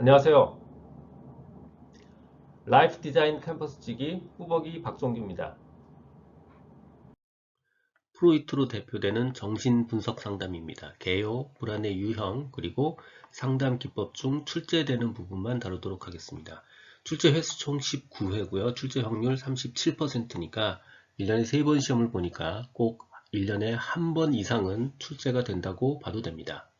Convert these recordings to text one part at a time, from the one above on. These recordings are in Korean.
안녕하세요. 라이프 디자인 캠퍼스 지기 꾸벅이 박종규입니다. 프로이트로 대표되는 정신분석 상담입니다. 개요, 불안의 유형, 그리고 상담 기법 중 출제되는 부분만 다루도록 하겠습니다. 출제 횟수 총 19회고요. 출제 확률 37%니까 1년에 3번 시험을 보니까 꼭 1년에 한 번 이상은 출제가 된다고 봐도 됩니다.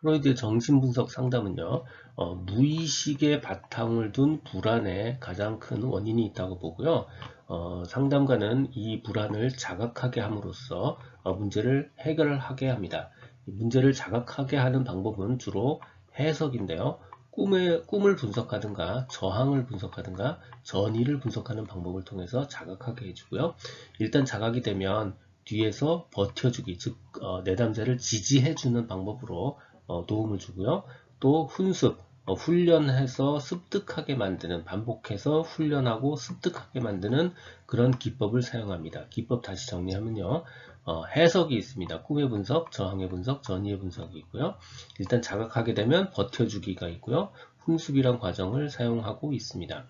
프로이드의 정신분석 상담은요, 어, 무의식의 바탕을 둔 불안에 가장 큰 원인이 있다고 보고요. 어, 상담가는 이 불안을 자각하게 함으로써 어, 문제를 해결하게 합니다. 문제를 자각하게 하는 방법은 주로 해석인데요. 꿈의, 꿈을 분석하든가 저항을 분석하든가 전의를 분석하는 방법을 통해서 자각하게 해주고요. 일단 자각이 되면 뒤에서 버텨주기, 즉 어, 내담자를 지지해주는 방법으로 어, 도움을 주고요. 또 훈습, 어, 훈련해서 습득하게 만드는 반복해서 훈련하고 습득하게 만드는 그런 기법을 사용합니다. 기법 다시 정리하면요. 어, 해석이 있습니다. 꿈의 분석, 저항의 분석, 전의의 분석이 있고요. 일단 자각하게 되면 버텨주기가 있고요. 훈습이란 과정을 사용하고 있습니다.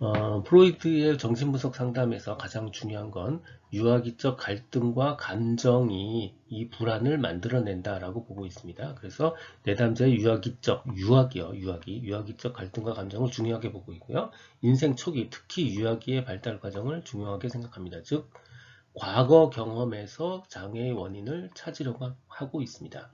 어, 프로이트의 정신분석 상담에서 가장 중요한 건 유아기적 갈등과 감정이 이 불안을 만들어낸다라고 보고 있습니다. 그래서 내담자의 유아기적, 유아기요, 유아기, 유아기적 갈등과 감정을 중요하게 보고 있고요. 인생 초기, 특히 유아기의 발달 과정을 중요하게 생각합니다. 즉, 과거 경험에서 장애의 원인을 찾으려고 하고 있습니다.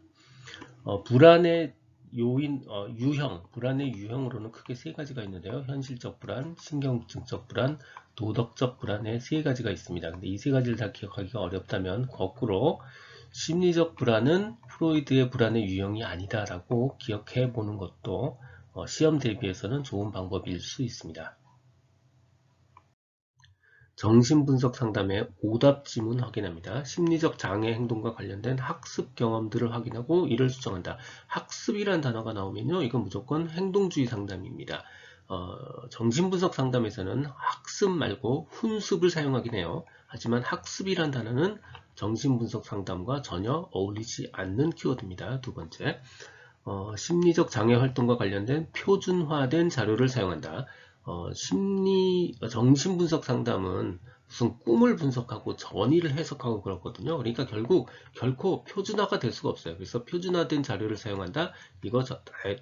어, 불안의 요인, 어, 유형, 불안의 유형으로는 크게 세 가지가 있는데요. 현실적 불안, 신경증적 불안, 도덕적 불안의 세 가지가 있습니다. 근데 이 세 가지를 다 기억하기가 어렵다면 거꾸로 심리적 불안은 프로이드의 불안의 유형이 아니다라고 기억해 보는 것도 어, 시험 대비해서는 좋은 방법일 수 있습니다. 정신분석 상담의 오답 지문 확인합니다. 심리적 장애 행동과 관련된 학습 경험들을 확인하고 이를 수정한다. 학습이란 단어가 나오면요. 이건 무조건 행동주의 상담입니다. 어, 정신분석 상담에서는 학습 말고 훈습을 사용하긴 해요. 하지만 학습이란 단어는 정신분석 상담과 전혀 어울리지 않는 키워드입니다. 두 번째, 어, 심리적 장애 활동과 관련된 표준화된 자료를 사용한다. 어, 심리 정신분석 상담은 무슨 꿈을 분석하고 전의를 해석하고 그렇거든요. 그러니까 결국 결코 표준화가 될 수가 없어요. 그래서 표준화된 자료를 사용한다. 이거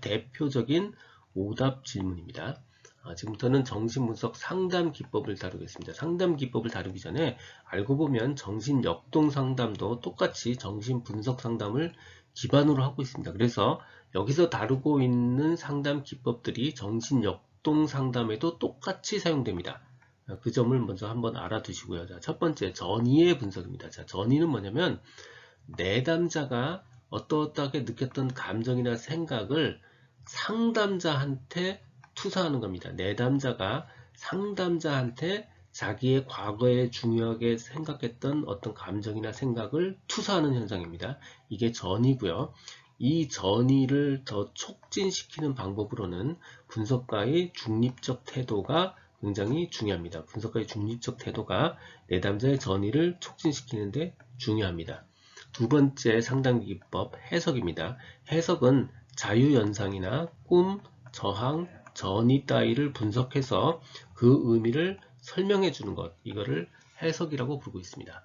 대표적인 오답 질문입니다. 아, 지금부터는 정신분석 상담 기법을 다루겠습니다. 상담 기법을 다루기 전에 알고 보면 정신 역동 상담도 똑같이 정신분석 상담을 기반으로 하고 있습니다. 그래서 여기서 다루고 있는 상담 기법들이 정신 역 합동 상담에도 똑같이 사용됩니다. 그 점을 먼저 한번 알아두시고요. 자, 첫 번째 전의의 분석입니다. 자, 전의는 뭐냐면 내담자가 어떠어떠하게 느꼈던 감정이나 생각을 상담자한테 투사하는 겁니다. 내담자가 상담자한테 자기의 과거에 중요하게 생각했던 어떤 감정이나 생각을 투사하는 현상입니다. 이게 전이고요. 이 전의를 더 촉진시키는 방법으로는 분석가의 중립적 태도가 굉장히 중요합니다. 분석가의 중립적 태도가 내담자의 전의를 촉진시키는데 중요합니다. 두 번째 상담 기법 해석입니다. 해석은 자유연상이나 꿈, 저항, 전의 따위를 분석해서 그 의미를 설명해 주는 것, 이거를 해석이라고 부르고 있습니다.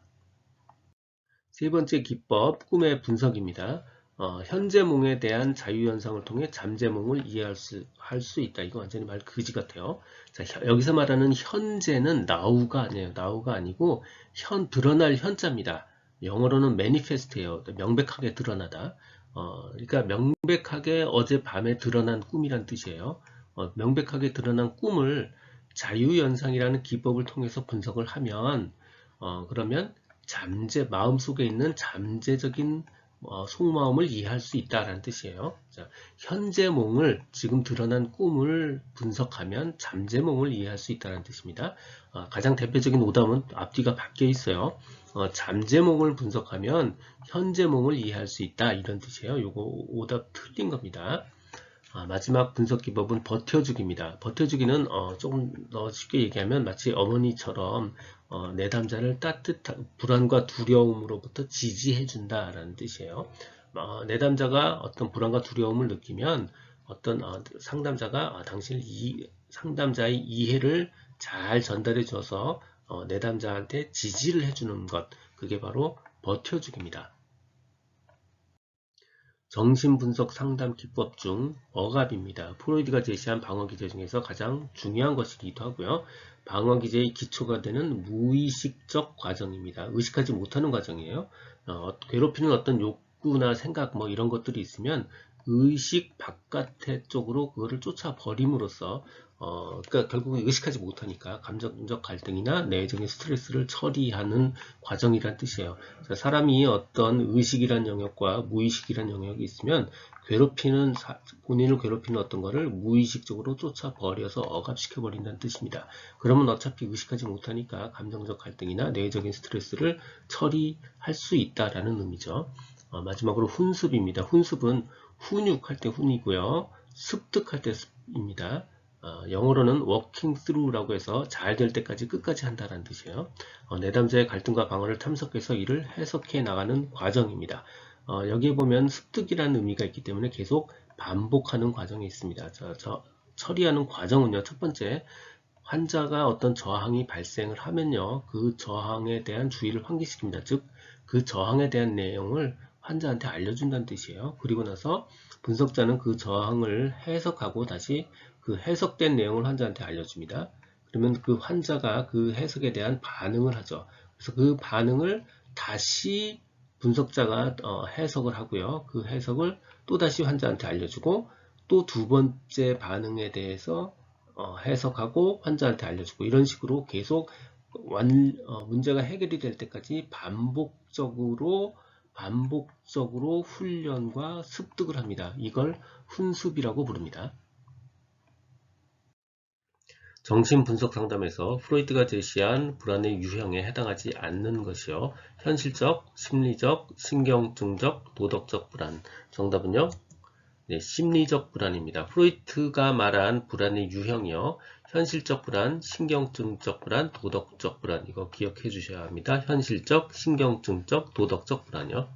세 번째 기법, 꿈의 분석입니다. 어, 현재몽에 대한 자유현상을 통해 잠재몽을 이해할 수, 할 수 있다. 이거 완전히 말 그지 같아요. 자, 여기서 말하는 현재는 나우가 아니에요. 나우가 아니고 현 드러날 현자입니다. 영어로는 manifest예요. 명백하게 드러나다. 어, 그러니까 명백하게 어젯밤에 드러난 꿈이란 뜻이에요. 어, 명백하게 드러난 꿈을 자유현상이라는 기법을 통해서 분석을 하면 어, 그러면 잠재 마음속에 있는 잠재적인 어, 속마음을 이해할 수 있다라는 뜻이에요. 자, 현재몽을 지금 드러난 꿈을 분석하면 잠재몽을 이해할 수 있다는 뜻입니다. 어, 가장 대표적인 오답은 앞뒤가 바뀌어 있어요. 어, 잠재몽을 분석하면 현재몽을 이해할 수 있다 이런 뜻이에요. 요거 오답 틀린 겁니다. 아, 마지막 분석 기법은 버텨주기입니다. 버텨주기는 어, 조금 더 쉽게 얘기하면 마치 어머니처럼 어, 내담자를 따뜻한 불안과 두려움으로부터 지지해준다라는 뜻이에요. 어, 내담자가 어떤 불안과 두려움을 느끼면 어떤 어, 상담자가 어, 당신 이 상담자의 이해를 잘 전달해 줘서 어, 내담자한테 지지를 해주는 것 그게 바로 버텨주기입니다. 정신분석 상담 기법 중 억압입니다. 프로이드가 제시한 방어 기제 중에서 가장 중요한 것이기도 하고요. 방어 기제의 기초가 되는 무의식적 과정입니다. 의식하지 못하는 과정이에요. 어, 괴롭히는 어떤 욕구나 생각 뭐 이런 것들이 있으면 의식 바깥의 쪽으로 그거를 쫓아버림으로써 어, 그러니까 결국은 의식하지 못하니까 감정적 갈등이나 내적인 스트레스를 처리하는 과정이란 뜻이에요. 사람이 어떤 의식이란 영역과 무의식이란 영역이 있으면 괴롭히는 사- 본인을 괴롭히는 어떤 거를 무의식적으로 쫓아버려서 억압시켜 버린다는 뜻입니다. 그러면 어차피 의식하지 못하니까 감정적 갈등이나 내적인 스트레스를 처리할 수 있다라는 의미죠. 어, 마지막으로 훈습입니다. 훈습은 훈육할 때 훈이고요. 습득할 때 습입니다. 어, 영어로는 working through라고 해서 잘 될 때까지 끝까지 한다는 뜻이에요. 어, 내담자의 갈등과 방어를 탐색해서 이를 해석해 나가는 과정입니다. 어, 여기에 보면 습득이라는 의미가 있기 때문에 계속 반복하는 과정이 있습니다. 저, 저 처리하는 과정은요. 첫 번째, 환자가 어떤 저항이 발생을 하면요. 그 저항에 대한 주의를 환기시킵니다. 즉, 그 저항에 대한 내용을 환자한테 알려준다는 뜻이에요. 그리고 나서 분석자는 그 저항을 해석하고 다시 그 해석된 내용을 환자한테 알려줍니다. 그러면 그 환자가 그 해석에 대한 반응을 하죠. 그래서 그 반응을 다시 분석자가 어, 해석을 하고요. 그 해석을 또 다시 환자한테 알려주고 또 두 번째 반응에 대해서 어, 해석하고 환자한테 알려주고 이런 식으로 계속 완, 어, 문제가 해결이 될 때까지 반복적으로 반복적으로 훈련과 습득을 합니다. 이걸 훈습이라고 부릅니다. 정신분석 상담에서 프로이트가 제시한 불안의 유형에 해당하지 않는 것이요. 현실적, 심리적, 신경증적, 도덕적 불안. 정답은요? 네, 심리적 불안입니다. 프로이트가 말한 불안의 유형이요. 현실적 불안, 신경증적 불안, 도덕적 불안. 이거 기억해 주셔야 합니다. 현실적, 신경증적, 도덕적 불안이요.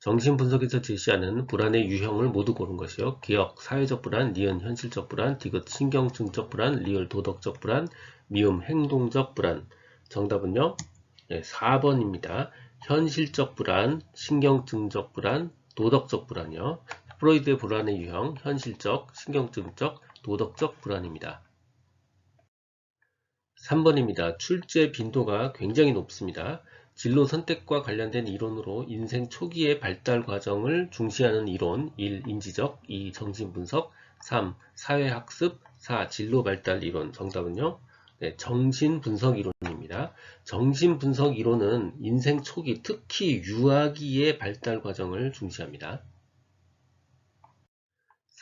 정신분석에서 제시하는 불안의 유형을 모두 고른 것이요. 기억, 사회적 불안, 니은, 현실적 불안, 디귿, 신경증적 불안, 리을, 도덕적 불안, 미음, 행동적 불안. 정답은요. 네, 4번입니다. 현실적 불안, 신경증적 불안, 도덕적 불안이요. 프로이드의 불안의 유형, 현실적, 신경증적, 도덕적 불안입니다. 3번입니다. 출제 빈도가 굉장히 높습니다. 진로 선택과 관련된 이론으로 인생 초기의 발달 과정을 중시하는 이론 1. 인지적 2. 정신분석 3. 사회학습 4. 진로 발달 이론 정답은요. 네, 정신분석 이론입 정신분석 이론은 인생 초기 특히 유아기의 발달 과정을 중시합니다.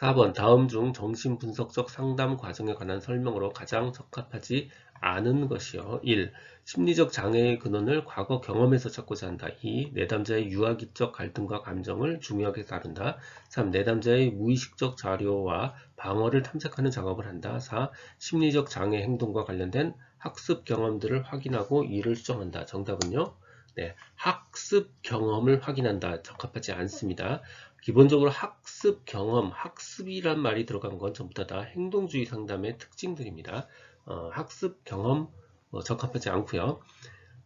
4번 다음 중 정신분석적 상담 과정에 관한 설명으로 가장 적합하지 않은 것이요. 1. 심리적 장애의 근원을 과거 경험에서 찾고자 한다. 2. 내담자의 유아기적 갈등과 감정을 중요하게 다룬다. 3. 내담자의 무의식적 자료와 방어를 탐색하는 작업을 한다. 4. 심리적 장애 행동과 관련된 학습 경험들을 확인하고 이를 수정한다. 정답은요. 네, 학습 경험을 확인한다. 적합하지 않습니다. 기본적으로 학습 경험, 학습이란 말이 들어간 건 전부 다, 다 행동주의 상담의 특징들입니다. 어, 학습 경험 어, 적합하지 않고요.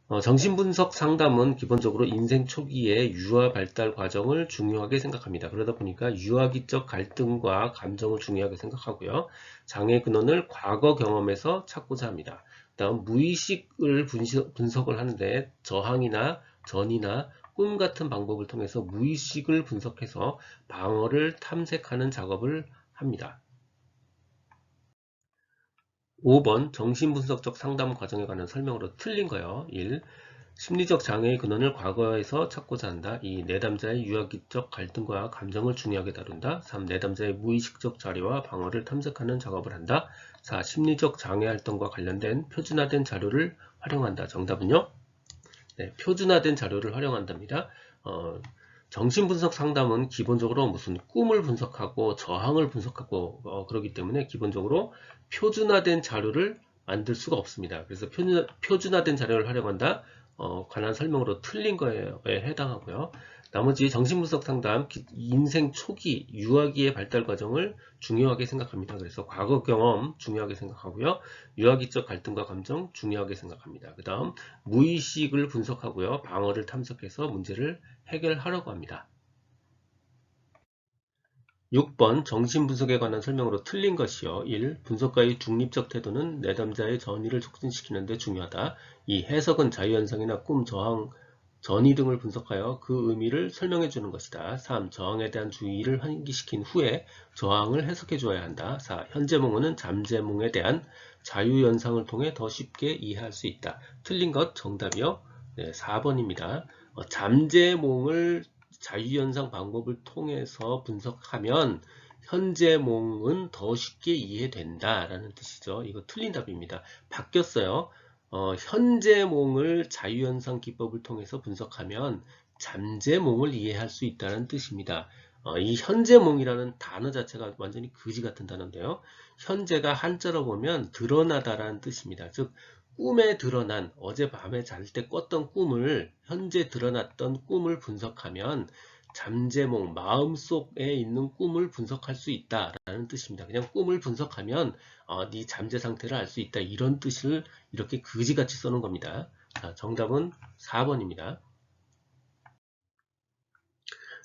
어, 정신분석 상담은 기본적으로 인생 초기의 유아 발달 과정을 중요하게 생각합니다. 그러다 보니까 유아기적 갈등과 감정을 중요하게 생각하고요. 장애 근원을 과거 경험에서 찾고자 합니다. 다음 무의식을 분석 을 하는데 저항이나 전이나 꿈 같은 방법을 통해서 무의식을 분석해서 방어를 탐색하는 작업을 합니다. 5번 정신분석적 상담 과정에 관한 설명으로 틀린 거요. 1. 심리적 장애의 근원을 과거에서 찾고자 한다. 2. 내담자의 유아기적 갈등과 감정을 중요하게 다룬다. 3. 내담자의 무의식적 자료와 방어를 탐색하는 작업을 한다. 4. 심리적 장애 활동과 관련된 표준화된 자료를 활용한다. 정답은요? 네, 표준화된 자료를 활용한답니다. 어, 정신분석 상담은 기본적으로 무슨 꿈을 분석하고 저항을 분석하고 어, 그러기 때문에 기본적으로 표준화된 자료를 만들 수가 없습니다. 그래서 표준화, 된 자료를 활용한다. 어, 관한 설명으로 틀린 거에 해당하고요. 나머지 정신분석 상담, 기- 인생 초기, 유아기의 발달 과정을 중요하게 생각합니다. 그래서 과거 경험 중요하게 생각하고요. 유아기적 갈등과 감정 중요하게 생각합니다. 그 다음 무의식을 분석하고요. 방어를 탐색해서 문제를 해결하려고 합니다. 6번 정신분석에 관한 설명으로 틀린 것이요. 1. 분석가의 중립적 태도는 내담자의 전이를 촉진시키는 데 중요하다. 2. 해석은 자유현상이나 꿈, 저항, 전이 등을 분석하여 그 의미를 설명해 주는 것이다. 3. 저항에 대한 주의를 환기시킨 후에 저항을 해석해 주어야 한다. 4. 현재몽은 잠재몽에 대한 자유현상을 통해 더 쉽게 이해할 수 있다. 틀린 것 정답이요. 네, 4번입니다. 잠재몽을 자유현상 방법을 통해서 분석하면 현재몽은 더 쉽게 이해된다 라는 뜻이죠. 이거 틀린 답입니다. 바뀌었어요. 어, 현재몽을 자유현상 기법을 통해서 분석하면 잠재몽을 이해할 수 있다는 뜻입니다. 어, 이 현재몽이라는 단어 자체가 완전히 거지 같은 단어인데요. 현재가 한자로 보면 드러나다라는 뜻입니다. 즉 꿈에 드러난 어젯밤에 잘 때 꿨던 꿈을 현재 드러났던 꿈을 분석하면 잠재몽 마음속에 있는 꿈을 분석할 수 있다라는 뜻입니다. 그냥 꿈을 분석하면 어, 네 잠재 상태를 알 수 있다 이런 뜻을 이렇게 그지같이 써놓은 겁니다. 자, 정답은 4번입니다.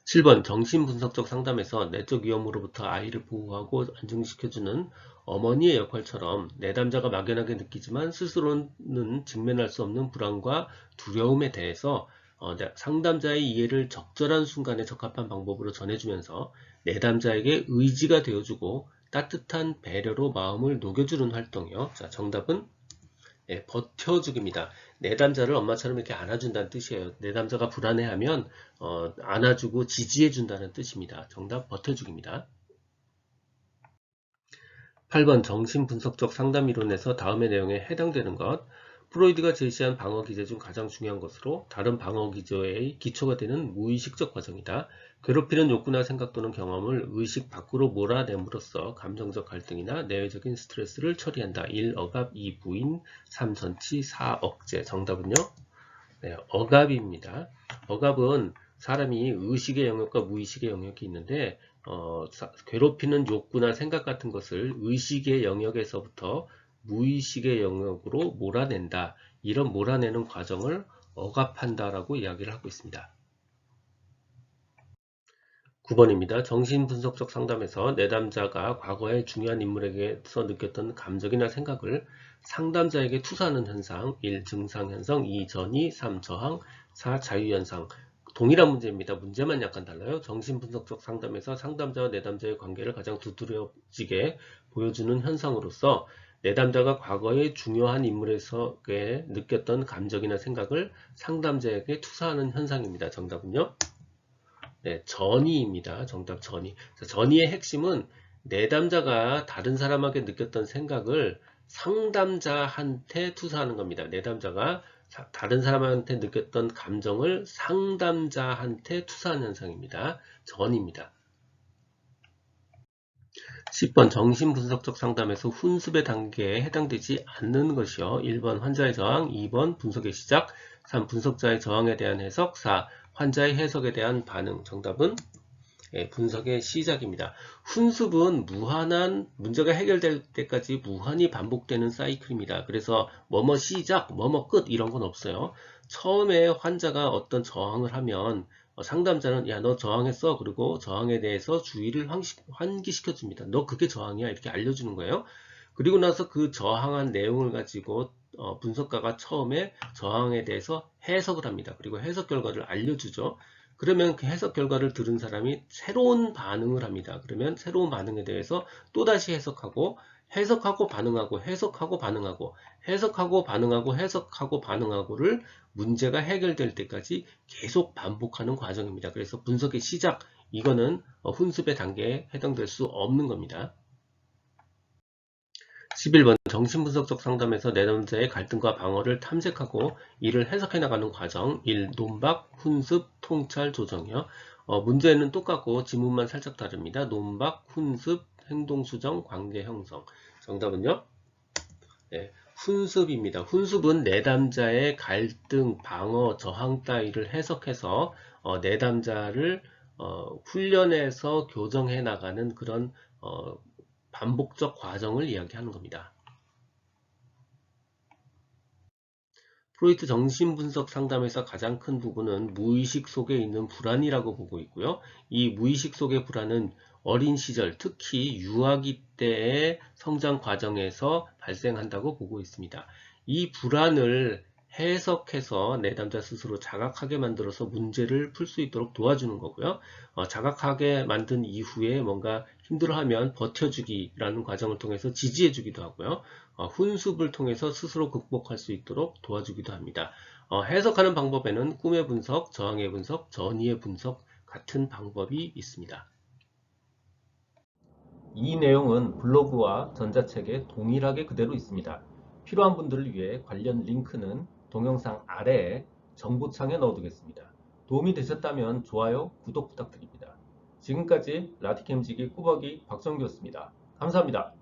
7번 정신분석적 상담에서 내적 위험으로부터 아이를 보호하고 안정시켜주는 어머니의 역할처럼 내담자가 막연하게 느끼지만 스스로는 직면할 수 없는 불안과 두려움에 대해서 어, 내- 상담자의 이해를 적절한 순간에 적합한 방법으로 전해주면서 내담자에게 의지가 되어주고 따뜻한 배려로 마음을 녹여주는 활동이요. 자, 정답은 예, 버텨주기입니다. 내담자를 엄마처럼 이렇게 안아준다는 뜻이에요. 내담자가 불안해하면 어, 안아주고 지지해준다는 뜻입니다. 정답 버텨주기입니다. 8번 정신분석적 상담 이론에서 다음의 내용에 해당되는 것 프로이드가 제시한 방어 기제 중 가장 중요한 것으로 다른 방어 기제의 기초가 되는 무의식적 과정이다. 괴롭히는 욕구나 생각 또는 경험을 의식 밖으로 몰아냄으로써 감정적 갈등이나 내외적인 스트레스를 처리한다. 1. 억압, 2. 부인, 3. 전치, 4. 억제. 정답은요? 네, 억압입니다. 억압은 사람이 의식의 영역과 무의식의 영역이 있는데 어, 사- 괴롭히는 욕구나 생각 같은 것을 의식의 영역에서부터 무의식의 영역으로 몰아낸다. 이런 몰아내는 과정을 억압한다라고 이야기를 하고 있습니다. 9번입니다. 정신분석적 상담에서 내담자가 과거의 중요한 인물에게서 느꼈던 감정이나 생각을 상담자에게 투사하는 현상 1. 증상현상 2. 전이 3. 저항 4. 자유현상 동일한 문제입니다. 문제만 약간 달라요. 정신분석적 상담에서 상담자와 내담자의 관계를 가장 두드러지게 보여주는 현상으로서 내담자가 과거의 중요한 인물에서 느꼈던 감정이나 생각을 상담자에게 투사하는 현상입니다. 정답은요? 네, 전이입니다. 정답 전이. 자, 전이의 핵심은 내담자가 다른 사람에게 느꼈던 생각을 상담자한테 투사하는 겁니다. 내담자가 사- 다른 사람한테 느꼈던 감정을 상담자한테 투사하는 현상입니다. 전입니다. 10번 정신분석적 상담에서 훈습의 단계에 해당되지 않는 것이요. 1번 환자의 저항, 2번 분석의 시작, 3. 분석자의 저항에 대한 해석, 4. 환자의 해석에 대한 반응. 정답은 예, 분석의 시작입니다. 훈습은 무한한 문제가 해결될 때까지 무한히 반복되는 사이클입니다. 그래서 뭐뭐 시작, 뭐뭐 끝 이런 건 없어요. 처음에 환자가 어떤 저항을 하면 어, 상담자는 야 너 저항했어 그리고 저항에 대해서 주의를 환시- 환기시켜 줍니다. 너 그게 저항이야 이렇게 알려주는 거예요. 그리고 나서 그 저항한 내용을 가지고 어, 분석가가 처음에 저항에 대해서 해석을 합니다. 그리고 해석 결과를 알려주죠. 그러면 그 해석 결과를 들은 사람이 새로운 반응을 합니다. 그러면 새로운 반응에 대해서 또다시 해석하고 해석하고 반응하고 해석하고 반응하고 해석하고 반응하고 해석하고 반응하고를 문제가 해결될 때까지 계속 반복하는 과정입니다. 그래서 분석의 시작 이거는 어, 훈습의 단계에 해당될 수 없는 겁니다. 11번 정신분석적 상담에서 내담자의 갈등과 방어를 탐색하고 이를 해석해 나가는 과정 1. 논박, 훈습, 통찰, 조정이요. 어, 문제는 똑같고 지문만 살짝 다릅니다. 논박, 훈습, 행동 수정, 관계 형성. 정답은요? 네, 훈습입니다. 훈습은 내담자의 갈등, 방어, 저항 따위를 해석해서 어, 내담자를 어, 훈련해서 교정해 나가는 그런 어, 반복적 과정을 이야기하는 겁니다. 프로이트 정신분석 상담에서 가장 큰 부분은 무의식 속에 있는 불안이라고 보고 있고요. 이 무의식 속의 불안은 어린 시절, 특히 유아기 때의 성장 과정에서 발생한다고 보고 있습니다. 이 불안을 해석해서 내담자 스스로 자각하게 만들어서 문제를 풀 수 있도록 도와주는 거고요. 어, 자각하게 만든 이후에 뭔가 힘들어하면 버텨주기라는 과정을 통해서 지지해주기도 하고요. 어, 훈습을 통해서 스스로 극복할 수 있도록 도와주기도 합니다. 어, 해석하는 방법에는 꿈의 분석, 저항의 분석, 전이의 분석 같은 방법이 있습니다. 이 내용은 블로그와 전자책에 동일하게 그대로 있습니다. 필요한 분들을 위해 관련 링크는 동영상 아래에 정보창에 넣어두겠습니다. 도움이 되셨다면 좋아요, 구독 부탁드립니다. 지금까지 라디캠지기 꾸벅이 박성규였습니다. 감사합니다.